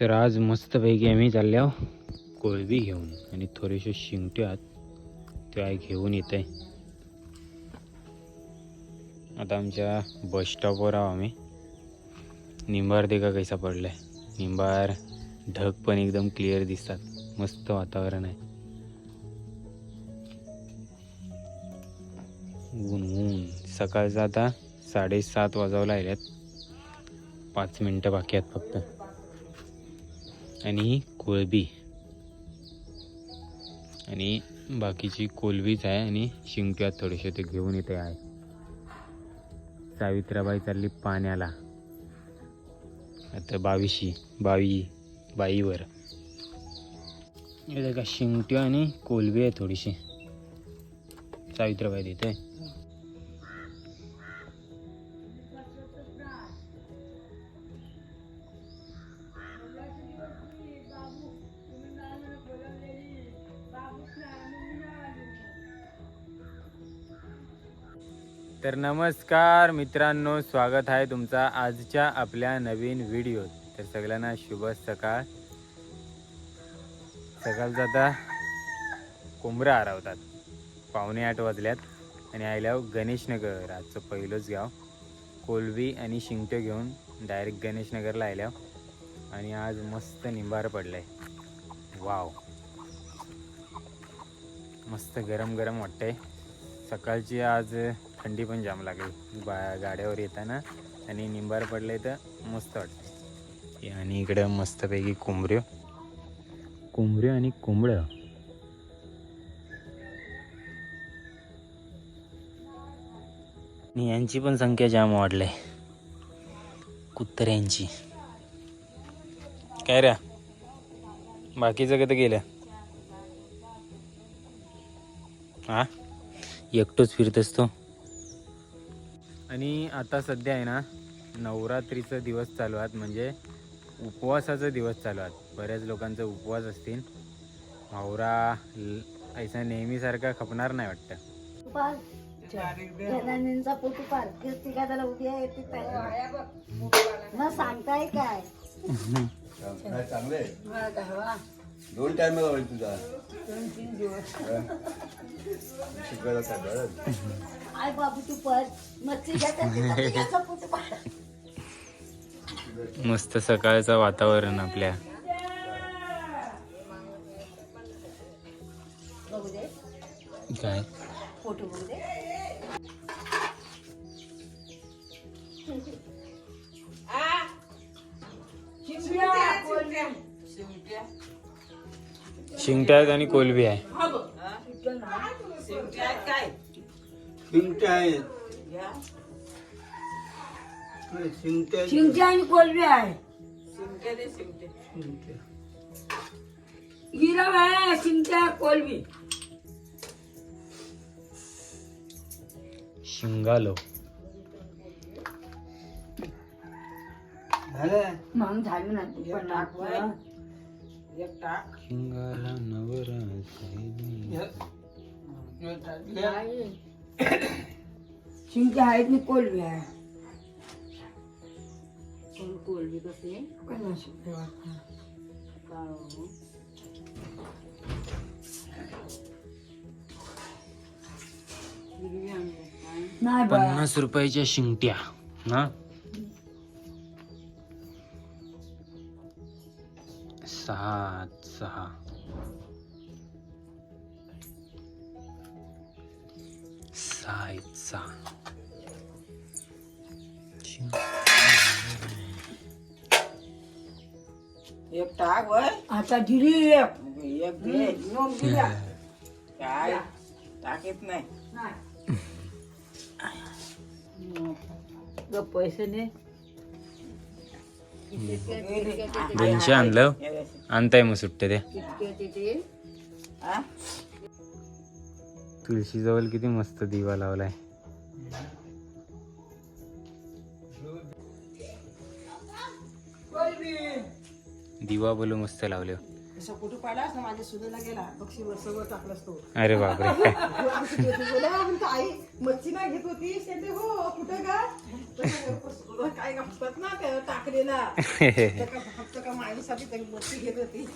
तर आज मस्तपैकी आम्ही चालल्या कोळबी घेऊन आणि थोडेसे शिंगट्यात आहात ते आय घेऊन येत आहे. आता आमच्या बस स्टॉपवर आहो आम्ही. निंबार देखा कैसा पडलाय? निंबार ढग पण एकदम क्लिअर दिसतात. मस्त वातावरण आहे. ऊन ऊन. सकाळचं आता साडेसात वाजवला आहेत पाच मिनटं बाकी आहेत फक्त. आणि ही कोळबी. आणि बाकीची कोलबीच आहे आणि शिंक्यात थोडेसे ते घेऊन इथे आहे. सावित्राबाई चालली पाण्याला. आता बावीशी बावी बाईवर. हे का शिंगट्या आणि कोलबी आहे थोडीशी. सावित्राबाई तिथे तर नमस्कार मित्रांनो स्वागत आहे तुमचा आजच्या आपल्या नवीन व्हिडिओ तर सगळ्यांना शुभ सकाळ. सकाळचा आता कोंबरा हरवतात. पावणे आठ वाजल्यात आणि आयल्याव गणेशनगर आजचं पहिलंच गाव. कोलबी आणि शिंगटे घेऊन डायरेक्ट गणेशनगरला आयल्याव आणि आज मस्त निंबार पडलाय. वाव. मस्त गरम गरम वाटतंय. सकाळची आज थंडी पण जाम लागली. बा गाड्यावर येताना आणि निंबार पडले तर मस्त वाटतं आणि इकडं मस्तपैकी कोंबऱ्यो. कोंबऱ्यो आणि कोंबड्या आणि यांची पण संख्या जाम वाढली कुत्र्यांची. काय रे? बाकीचं कसं गेलं? हा? एकटोच फिरतस तो? आणि आता सध्या आहे ना नवरात्रीचा दिवस चालू आहेत म्हणजे उपवासाचा दिवस चालू आहेत. बऱ्याच लोकांचा उपवास असतील. मावरा ल- ऐसा नेहमीसारखा खपणार नाही वाटतं. पोटू पार त्याला सांगताय काय? चांगले हा. दोन टाइम होईल तुझा. दोन तीन दिवस. शिकायला आय बाबू तू मस्त सकाळचं वातावरण आपल्या. बघू दे. काय? फोटो बघू दे. शिंगट्यात आणि कोलबी आहे. शिंगटे आहेत. शिंगटे शिंगजी आणि कोलबी आहे. शिंगटे हिरव आहे शिंगट्या कोलबी शिंगालो. झालं मग झालं ना तू पण नागपूर. शिंगाला नवरा शिंगट्या आहेत आणि कोलबी आहे. कोलबी कसे? नाही बा पन्नास रुपयाच्या शिंगट्या ना? सहा सहा. शिंग- एक टाक वय. आता दिली एक. एक दे मग दिल्या. काय? टाकीत नाही. ग पैसे ने. दोनशे आणलं? आणताय मग सुट्टे ते. हा? तुळशी जवळ किती मस्त दिवा लावलाय. दिवा बोलू मस्त लावले. ना माझ्या सुनेला गेला. बक्षी सगळं टाकलंस तो अरे बापरे. आई मच्छी नाही घेत होती. शेते हो कुठं का काय फुकट ना त्या टाकलेला. फक्त का मच्छी घेत होती.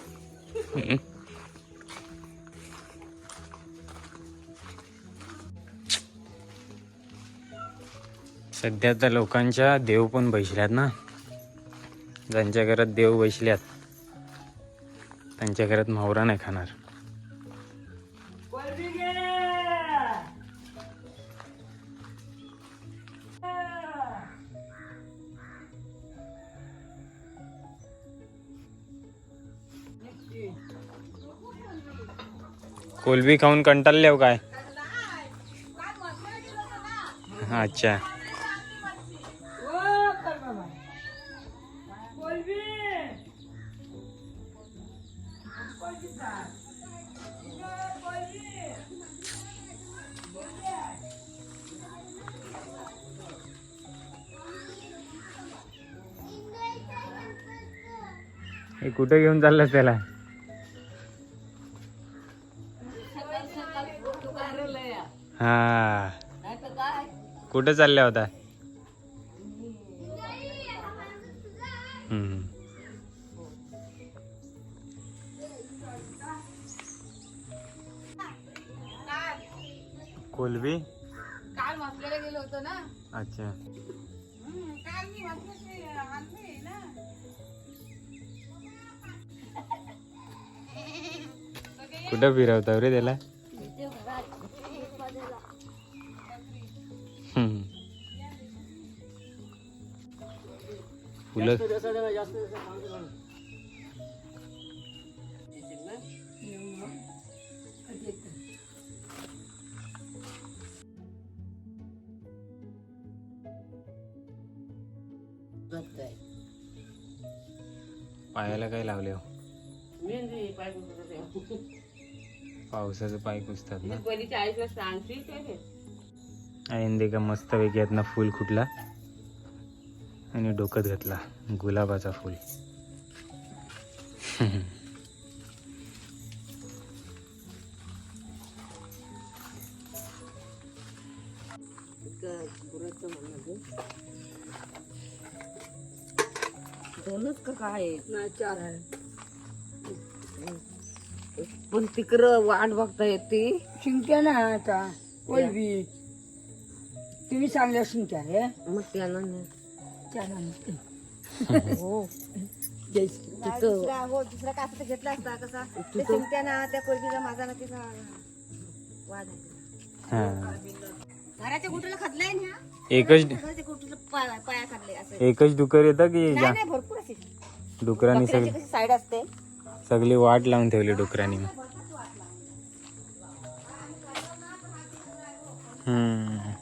सध्या तर लोकांच्या देव पण बैसल्यात ना. ज्यांच्या घरात देव बैसल्यात त्यांच्या घरात मावरा नाही खाणार. कोलबी खाऊन कंटाळले हो काय? अच्छा. कुठे घेऊन चाललं त्याला? हा. कुठे चालल्या होता? कुठं फिरवता रे त्याला हम्म. फुलं पावसाचं पाय पुसतात ना. आईंदे का मस्त पैकी यातनं फुल कुठला आणि डोक्यात घातला गुलाबाचा फुल. दोनच का काय? नाही चार आहे. पण तिकडं वाट बघता येते. शिंक्या ना आता. कोलबी तुम्ही चांगल्या शिंक्या रे मग त्यानं त्याला हो. दुसरा हो दुसरा घेतला असता कसा? ते ना त्या कोलबीचा माझा ना तिचा वाद आहे. हा. घराच्या कुठला खाल्लाय ना? एकच घराच्या कुठला पाया पाया खाल्ले असं. एकच डुकर येतं की नाही जा? नाही भरपूर असे. डुकरांनी सगळी कशी साईड असते. सगळी वाट लावून ठेवली डुकरांनी. हम्म.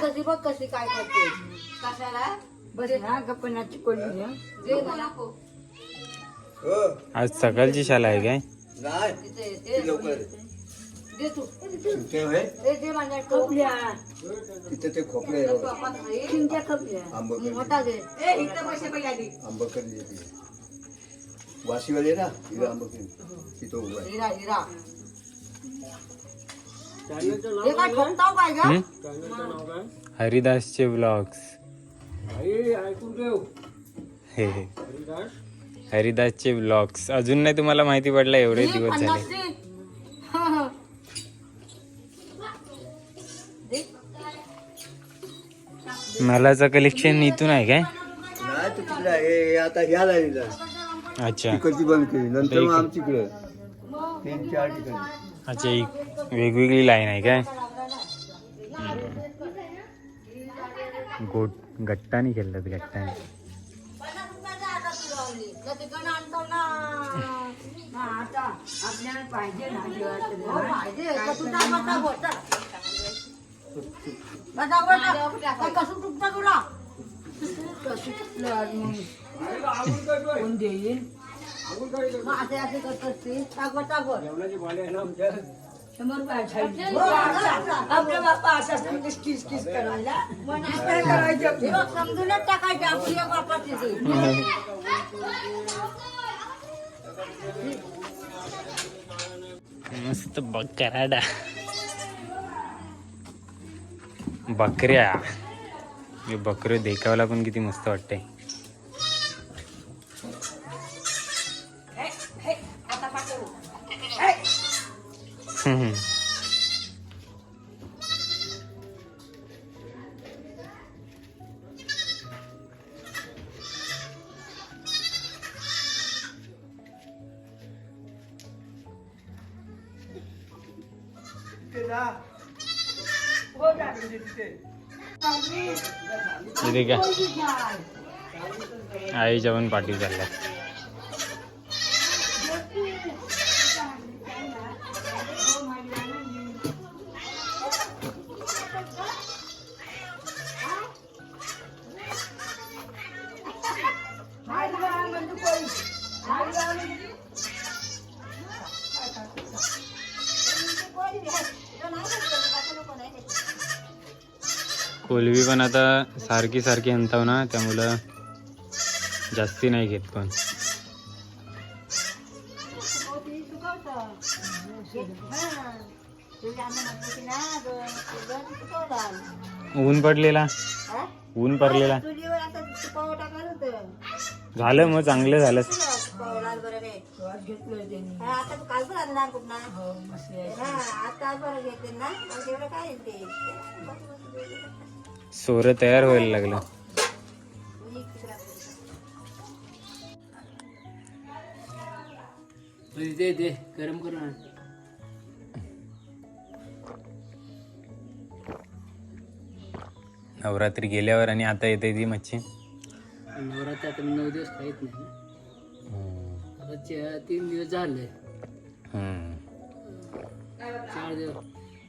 कशी बघ कशी काय करते कशाला आज सकाळची शाळा आहे काय? नाही तिथे ती होय. तिथे आंबकर येते वाशीवाले ना? हिरा आंबकर तिथं उभा आहे. हे? हरिदासचे ब्लॉग्स. हे हे. हरिदासचे ब्लॉग्स. अजून नाही तुम्हाला माहिती पडला एवढे दिवस झाले. मलाचं कलेक्शन इथून आहे काय? नाही तू तिकडे आहे. हे आता ह्या लाईनीला अच्छा. तिकडची बंद केली. नंतर मग ठीक. आमच्याकडे तीन चार ठिकाणी. अच्छा एक वेगवेगळी लाईन आहे काय? गोट गट्टानी खेळतात गट्टानी. पाहिजे आपल्या बाप्पा असं असतं म्हणजे किस किस करायला काय करायचं हे बघ, समजूनच टाकायचे आपली एक वापराची ती. मस्त बघ कराडा बकऱ्या हे बकरे देखावला पण किती मस्त वाटते Yeah. इथे का आईच्या पाठी चालल्या पण आता सारखी सारखी आणताव ना त्यामुळं जास्ती नाही घेत पण. ऊन पडलेला. ऊन पडलेला. झालं मग चांगलं झालं. बरं आता सोरं तयार व्हायला लागलं. दे दे गरम करून. नवरात्री गेल्यावर आणि आता येते ती मच्छी. नवरात्री आता नऊ दिवस खाईत नाही. तीन दिवस झाले. हम्म. चार दिवस.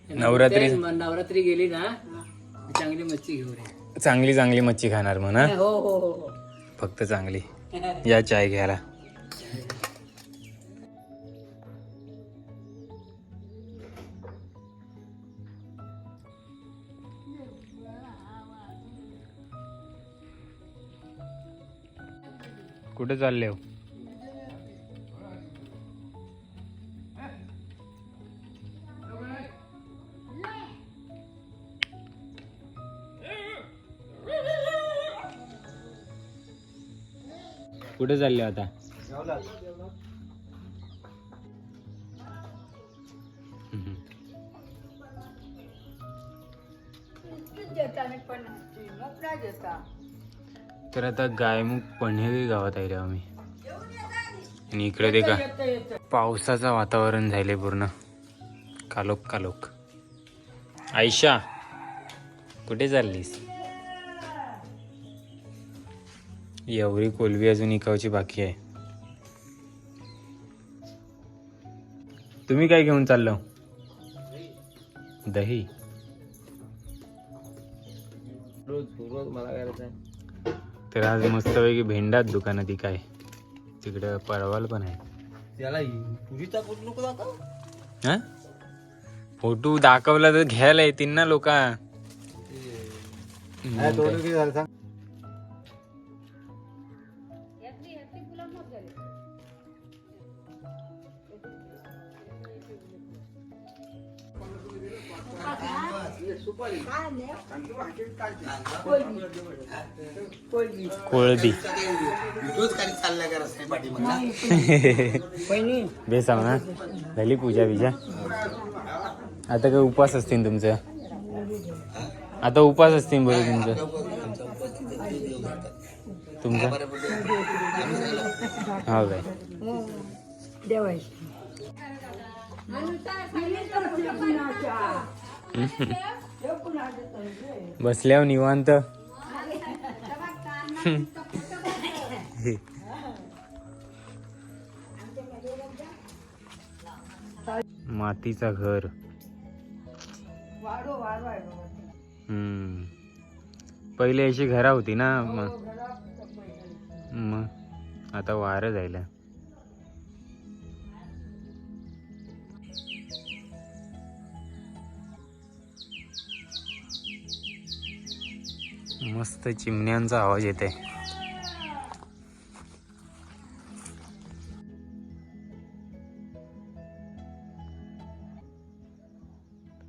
नवरात्री- नवरात्री गेली ना चांगली मच्छी घेऊन ये. चांगली चांगली मच्छी खाणार म्हणा हो? हो हो हो. फक्त चांगली. या चाय घ्यायला. कुठे चालले हो? कुठे चालले आता? तर आता गायमुख पन्हेरी गावात आहे आम्ही. आणि इकडे ते का पावसाचं वातावरण झाले पूर्ण. कालोख कालोख. आयशा कुठे चाललीस? एवढी कोलबी अजून इकावची बाकी आहे. तुम्ही काय घेऊन चाललो? दही. तर आज मस्तपैकी भेंडात दुकानात काय? तिकडं परवाल पण आहे. त्याला हा फोटो दाखवला तर घ्यायला येतील ना लोक. कोळबी. बेसाव ना. झाली पूजा बिजा. आता काय उपास असतील तुमचं? आता उपास असतील बरं तुमचं? तुमचं? हो काय बसल्यावर निवांत. मातीचा घर. हम्म. पहिले अशी घरा होती ना मग. मग. आता वारं जायला. मस्त चिमण्यांचा आवाज येते. आहे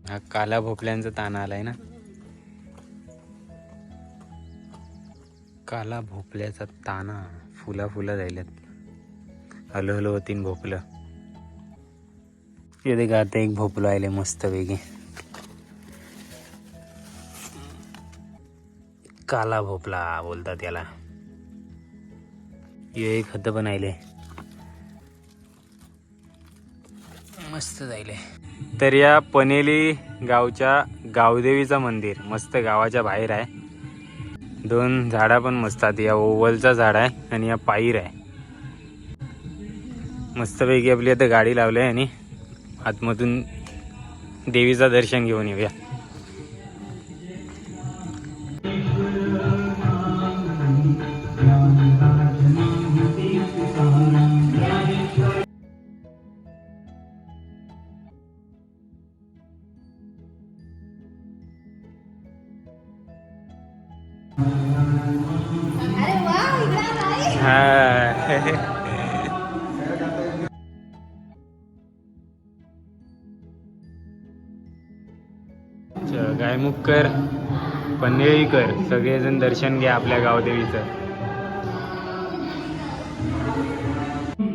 हा काला भोपल्यांचा ताना आलाय ना. काला भोपल्याचा ताना फुला फुला राहिल्यात. हलो हलो होतीन भोपलं येते का आता एक भोपलं आले मस्त वेगळे काला भोपला बोलतात याला. हे एक खत पण मस्त जायले. तर या पनेली गावच्या गावदेवीचं मंदिर मस्त गावाच्या बाहेर आहे. दोन झाडा पण मस्त आहेत. या ओवलचा झाड आहे आणि या पायीर आहे. मस्तपैकी आपली आता गाडी लावली आहे आणि आतमधून देवीचं दर्शन घेऊन येऊया. कर पनवेळी पन्हेळीकर सगळेजण दर्शन घ्या आपल्या गावदेवीचं.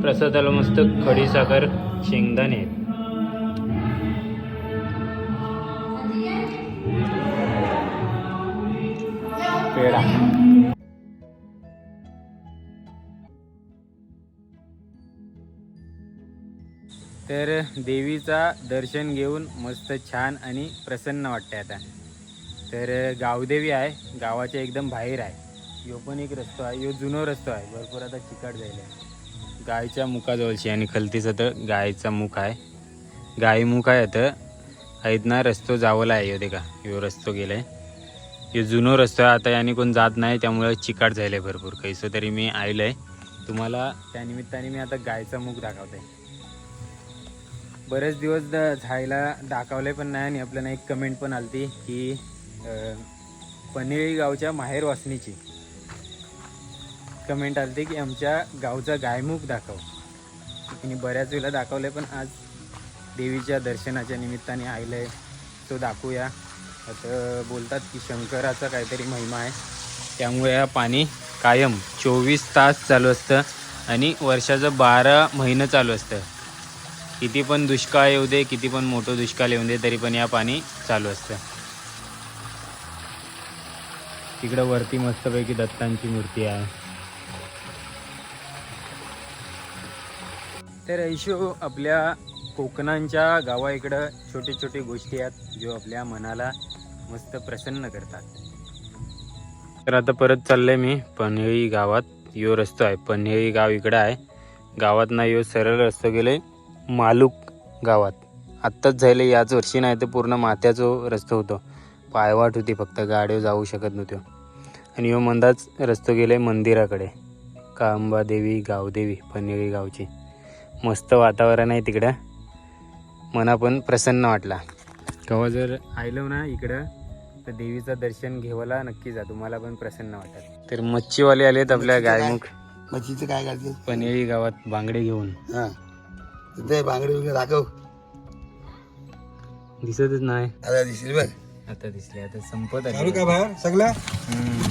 प्रसादाला मस्त खडीसाखर शेंगदाणे पेढा. तर देवीचा दर्शन घेऊन मस्त छान आणि प्रसन्न वाटते आता. तर गावदेवी आहे. गावाच्या एकदम बाहेर आहे. यो पण एक रस्तो आहे. यो जुनो रस्तो आहे. भरपूर आता चिकाट जायला. आहे. गायच्या मुखाजवळची आणि खलतीचं तर गायचा मुख आहे. गाय मुख आहे आता. आहेत ना रस्तो जावला आहे यो का यो रस्तो गेलाय. यो जुनो रस्तो आहे. आता याने कोण जात नाही. त्यामुळे चिकाट झाले भरपूर. कैसं तरी मी आयलंय तुम्हाला त्यानिमित्ताने मी आता गायचा मुख दाखवते बरेच दिवस द झायला दाखवले पण नाही आणि आपल्याला एक कमेंट पण आलती की पनेळी गावच्या माहेर वासनीची कमेंट आलती की आमच्या गावचा गायमुख दाखव. आणि बऱ्याच वेळेला आहे पण आज देवीच्या दर्शनाच्या निमित्ताने आलेलं तो दाखवूया. असं बोलतात की शंकराचा काहीतरी महिमा आहे. त्यामुळे हा पाणी कायम चोवीस तास चालू असतं आणि वर्षाचं बारा महिनं चालू असतं. किती पण दुष्काळ येऊ दे किती पण मोठं दुष्काळ येऊ दे तरी पण या पाणी चालू असतं. तिकडं वरती मस्तपैकी दत्तांची मूर्ती आहे. तर ऐशो आपल्या कोकणांच्या गावा इकडं छोटे छोटे गोष्टी आहेत जो आपल्या मनाला मस्त प्रसन्न करतात. तर आता परत चाललंय मी पन्हेळी गावात. यो रस्तो आहे. पन्हेळी गाव इकडं आहे. गावात ना यो सरळ रस्तो गेले मालूक गावात. आत्ताच झाले याच वर्षी नाही तर पूर्ण माथ्याचा रस्तो होतो. पायवाट होती फक्त गाड्यो जाऊ शकत नव्हत्यो. आणि यो मंदाच रस्तो गेले मंदिराकडे. कांबा देवी गावदेवी पन्हेळी गावची. मस्त वातावरण आहे तिकडं. मना पण प्रसन्न वाटला. केव्हा जर आयलो ना इकडं तर देवीचं दर्शन घेवायला नक्की जा. तुम्हाला पण प्रसन्न वाटत तर मच्छीवाले आलेत आपल्या गायमुख. मच्छीचं काय करते पनेळी गावात बांगडे घेऊन. हा. बांगडी वगैरे दाखव. दिसतच नाही. आता दिसेल बघ आता दिसले आता संपत आले. का बाहेर सगळं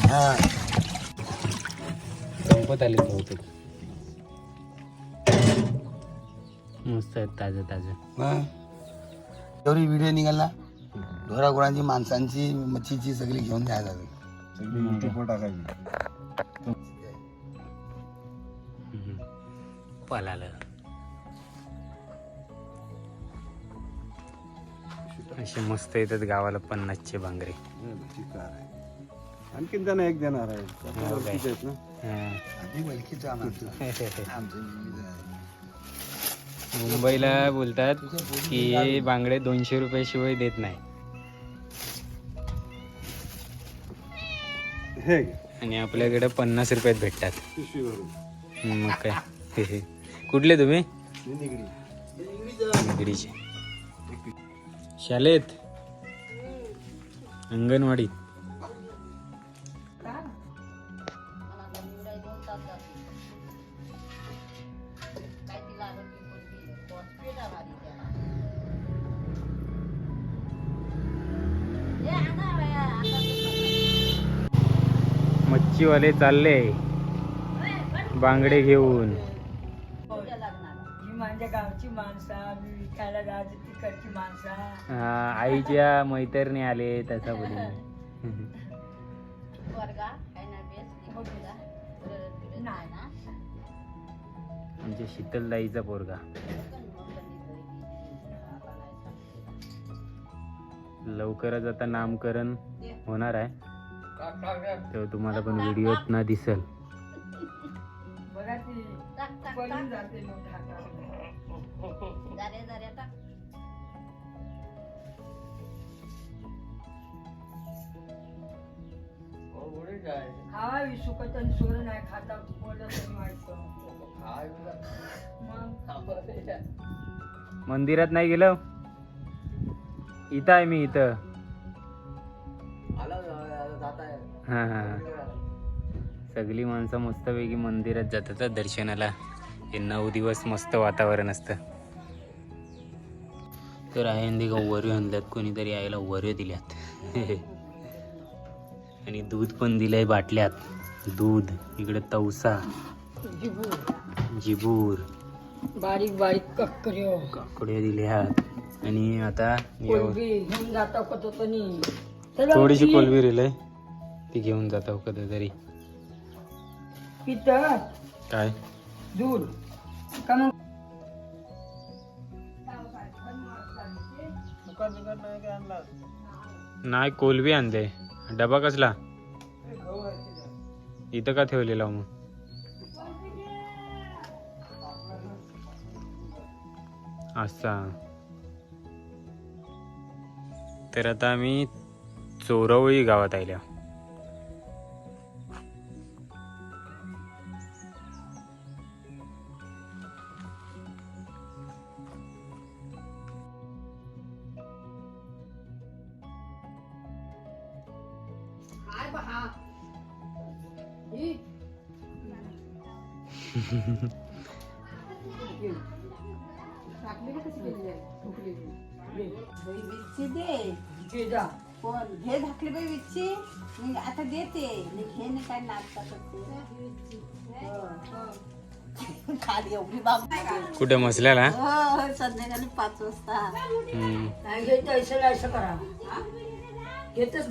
हा. संपत आले बहुतेक. मस्त आहेत ताजं ताजं एवढी व्हिडिओ निघाला ढोरा गुरांची माणसांची मच्छीची सगळी घेऊन जायला हवी सगळी युट्यूबवर टाकायची हम्म. पळालं. असे मस्त येतात गावाला पन्नासचे बांगरे आणखीन त्यांना एक देणार आहे. हो हा. मुंबईला बोलतात की हे बांगडे दोनशे रुपये शिवाय देत नाही. हे. आणि आपल्याकडे पन्नास रुपयात भेटतात. मग काय. कुठले तुम्ही? निगडी निगडीचे शालेत अंगणवाडीत. मच्छीवाले चालले. बांगडे घेऊन. माझ्या गावची माणसं आम्ही विकायला जायचं तिकडची माणसं. हा, आईच्या मैत्रिणी आले तसा बोली नाही ना? आमच्या शीतलदाईचा पोरगा. लवकरच आता नामकरण होणार आहे. तेव्हा तुम्हाला पण व्हिडिओत ना दिसल. बघा ती पळून जाते मग. हातावर. विसुकत आणि सोर नाही खाता पोलं तरी व्हायचं मग? मंदिरात नाही गेलो? इथं आहे मी इथं. हा हा. सगळी माणसं मस्तपैकी मंदिरात जातात दर्शनाला. हे नऊ दिवस मस्त वातावरण असतं. तर आहे वऱ्यो आणल्यात कोणीतरी आईला वऱ्यो दिल्यात. आणि दूध पण दिलंय बाटल्यात. दूध इकडे तवसा. जिबूर. बारीक बारीक कक्कऱ्यो काकडे दिल्यात आणि आता व्यव- कोलबी घेऊन जाता कतो तनी थोडीशी कोलबी रिलय ती घेऊन जातो कधीतरी पित काय? दूध. का मग? नाही कोलबी आणले डबा कसला? इथं का ठेवलेला मग? असा. तर आता आम्ही चोरवळी गावात आल्या घे हे धाकली बाई विच्ची मी आता देते मी हे नाही काय नाचता करते खाली एवढी बाब कुठे मसल्याला? हो संध्याकाळी पाच वाजता. घेत असं करा. घेतच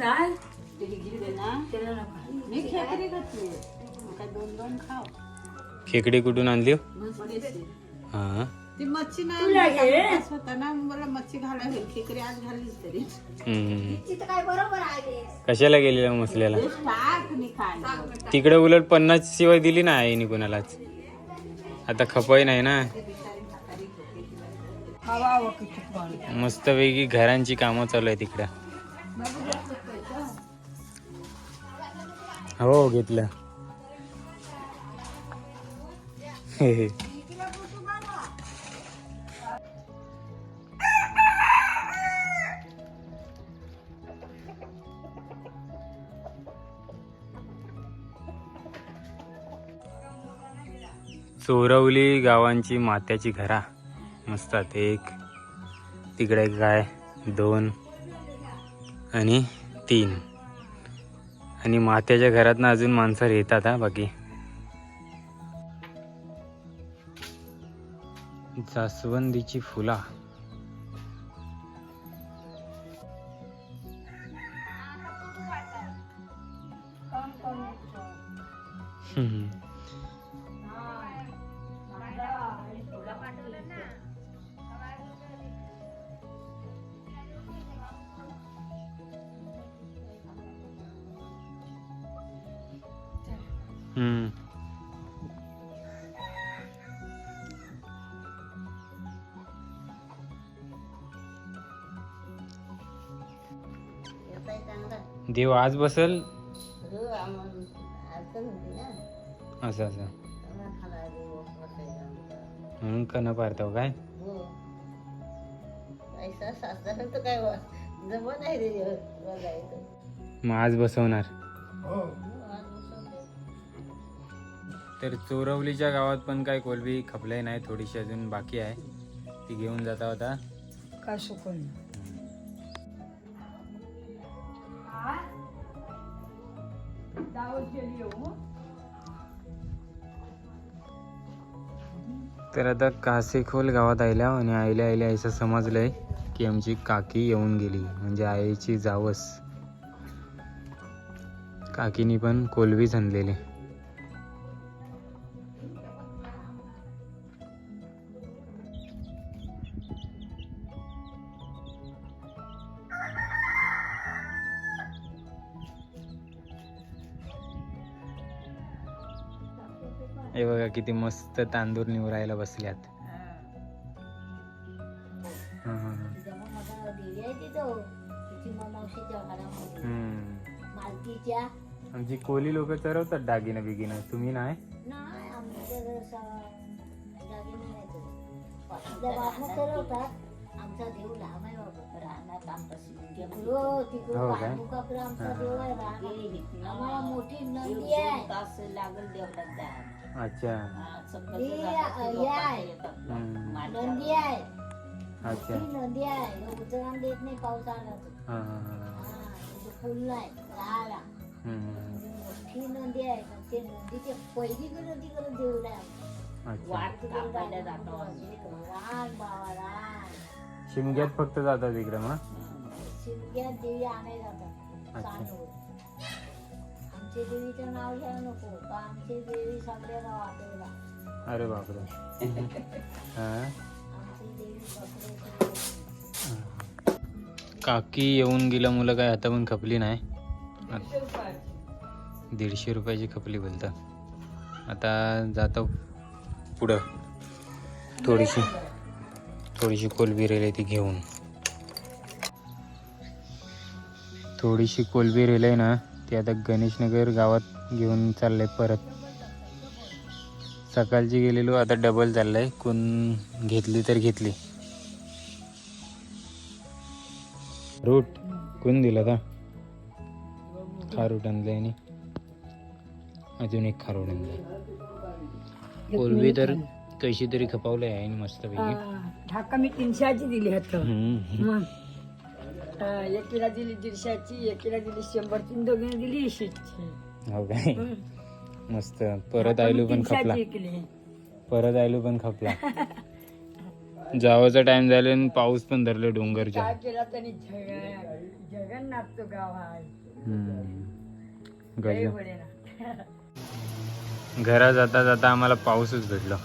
घी दे ना? नका. मी खेकडी घातली काय दोन दोन खाव खेकडी कुठून आणली हो? मस्त. हा. ती मच्छी नाही मला मच्छी घालायला खेकडी आज तरी. हम्म. तिथं काय बरोबर आहे? कशाला गेलेला मसल्याला? तिकडे उलट पन्नास शिवाय दिली ना आईने कोणालाच. आता खपाई नाही ना. पाणी मस्तपैकी घरांची कामं चालू आहे तिकडं हो घेतलं. हे चोरवली गावांची मात्याची घरा. मस्तात एक तिकडे गाय दोन आणि तीन. आणि मात्याच्या घरातनं अजून माणसं येतात हा बाकी. जास्वंदीची फुला हम्म. देव आज बसल? असं असं. म्हणून कन पारताव काय? मग आज बसवणार. तर चोरवलीच्या गावात पण काय कोलबी खपले नाही थोडीशी अजून बाकी आहे. ती घेऊन जाता होता. काय तर आता कासेखोल गावात आयल्या आणि आयल्या आयल्या असं समजलंय की आमची काकी येऊन गेली म्हणजे आईची जावस. काकीनी पण कोलवीच आणलेली किती मस्त तांदूळ निवरायला बसल्यात. आमची कोली लोक चरवतात दागिनं बिगिनं. तुम्ही नाही? आमचा देव लहान हो काय? आहे. आम्हाला मोठी नंदी आहे. तास लागल देवळात जायला. अच्छा. ही हे आहे. हम्म. नंदी आहे. अच्छा. नंदी आहे. उतरण देत नाही पाऊस आला तर. हा, हा, हा. हा, इथे नाही राहायला. हम्म. मोठी नंदी आहे. पण ते पहिली नदीकडे देऊळ आहे. अच्छा. कापायला जातो. आम्ही. रान बाबा रान शिमग्यात फक्त जातात इकडं मग? देवी आणाय जातात. आमच्या देवीचं नाव घ्या नको का आमची देवी सगळ्या गावात अरे बापरे. हा? आमची देवी सगळे काकी येऊन गेला मुलं काय आता पण खपली नाही? दीडशे रुपयाची. खपली बोलतात आता जातो पुढं. थोडीशी थोडीशी कोलबी रेल ती घेऊन. थोडीशी कोलबी रेल आहे ना ती आता गणेशनगर गावात घेऊन चाललंय परत. सकाळची गेलेलो आता डबल चाललंय कोण घेतली तर घेतली. रूट कोण दिला का खारूट आणलंय आणि अजून एक खारूट आणलंय. कोलबी तर कशी तरी खपावलंय आहे मस्तपैकी. ढाका मी तीनशेची दिली हा, एकीला दिली दीडशेची एकीला दिली शंभरची दोघीने दिली ऐंशीची. हो काय? मस्त. परत आयलू पण खपला. परत आयलू पण खपला. जावाचा टाइम झाला आणि पाऊस पण धरले डोंगरच्या. काय केला त्यांनी? जगन्नाथचं गाव आहे. हम्म. लय गजब. बढे ना. घरा जाता जाता आम्हाला पाऊसच भेटलो.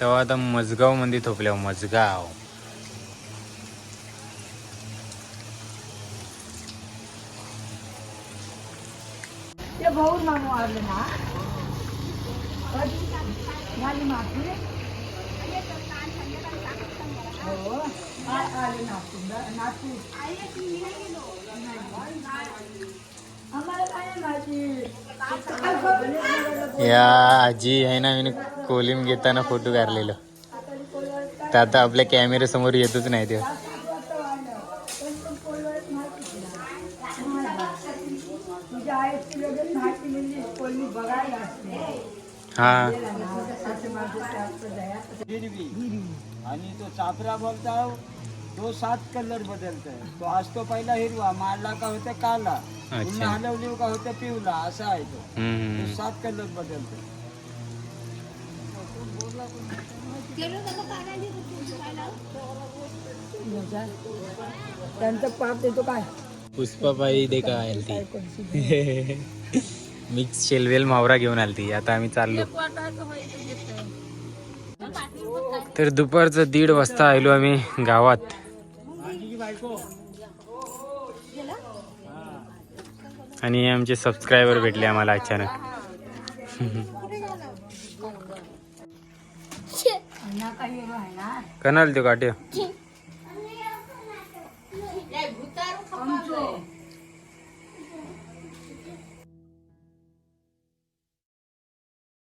तेव्हा आता मजगाव मध्ये थोपल्या मजगाव ते भाऊ मामू आले ना कधी झाली माती हो आ- आले नातू नातू आम्हाला काय माहिती या आजी आहे ना मी कोलिम घेताना फोटो काढलेलो. तर आता आपल्या कॅमेऱ्यासमोर येतच नाही ते. हा. आणि तो चापरा तो सात कलर बदलतोय. तो असतो पहिला हिरवा मारला का होता काला. पुन्हा हलवली का होता पिवला असा आहे तो. तो सात कलर बदलतो त्यांचं पाप देतो काय? पुष्पाबाई दे का ती मिक्स शेलवेल मावरा घेऊन आलती. आता आम्ही चाललो. तर दुपारचं दीड वाजता आलो आम्ही गावात. आणि आमचे सबस्क्रायबर भेटले आम्हाला अचानक. कनाल तो काटे